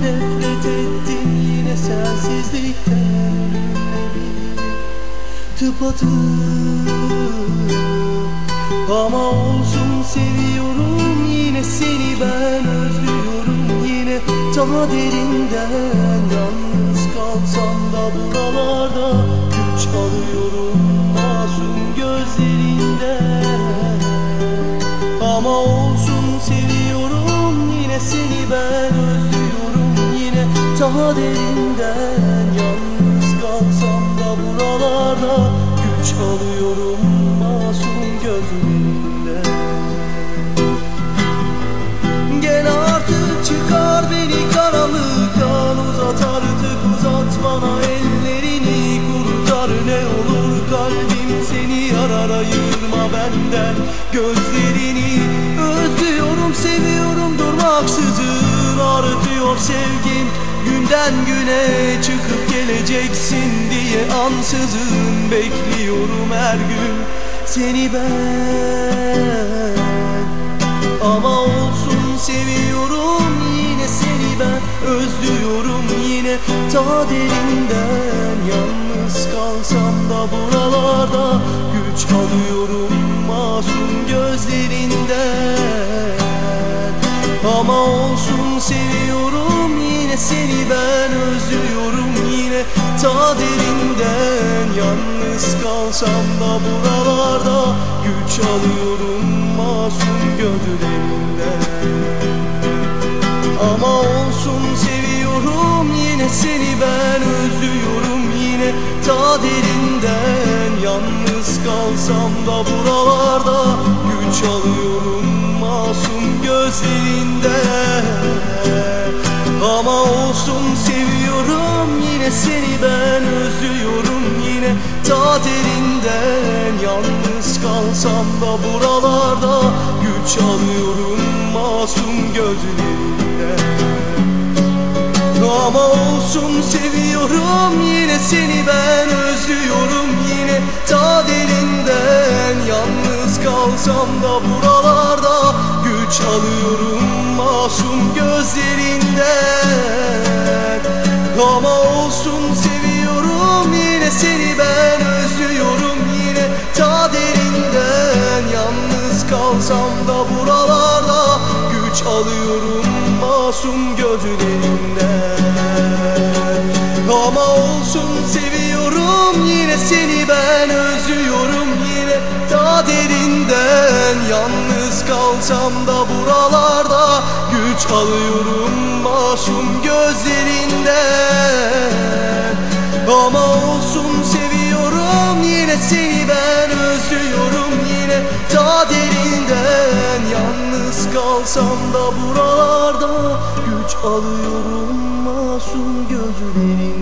Nefret ettim yine sensizlikten Tıpatıp Ama olsun seviyorum yine seni ben özlüyorum. Yine Daha derinden yalnız kalsam da buralarda Güç alıyorum masum gözlerinden. Ama olsun seviyorum yine seni ben daha derinden yalnız kalsam da buralarda Güç alıyorum masum gözlerinden Gel artık çıkar beni karanlıktan Uzat artık uzat bana ellerini Kurtar ne olur kalbim seni yarar Ayırma benden gözlerini. Özlüyorum seviyorum durmaksızın Artıyor sevgim günden güne Çıkıp geleceksin diye ansızın Bekliyorum her gün seni ben. Ama olsun seviyorum yine seni ben. Özlüyorum yine ta derinden. Yalnız kalsam da buralarda Güç alıyorum masum gözlerinden. Ama olsun seviyorum yine seni ben Özlüyorum yine ta derinden Yalnız kalsam da buralarda Güç alıyorum masum gözlerinden. Ama olsun seviyorum yine seni ben Özlüyorum yine ta derinden Yalnız kalsam da buralarda Güç alıyorum masum gözlerinden Ama olsun seviyorum yine seni. Ben Özlüyorum yine. Ta derinden Yalnız kalsam da buralarda Güç alıyorum masum gözlerinden. Ama olsun seviyorum yine seni. Ben özlüyorum yine. Ta derinden Yalnız kalsam da buralarda güç alıyorum masum gözlerinden Ama olsun seviyorum yine seni ben özlüyorum yine ta derinden. Yalnız kalsam da buralarda güç alıyorum masum gözlerinden Ama olsun seviyorum yine seni ben özlüyorum yine ta derinden. Yalnız kalsam da buralarda güç alıyorum masum gözlerinden Ama olsun seviyorum yine seni ben özlüyorum yine ta derinden Yalnız kalsam da buralarda güç alıyorum masum gözlerinden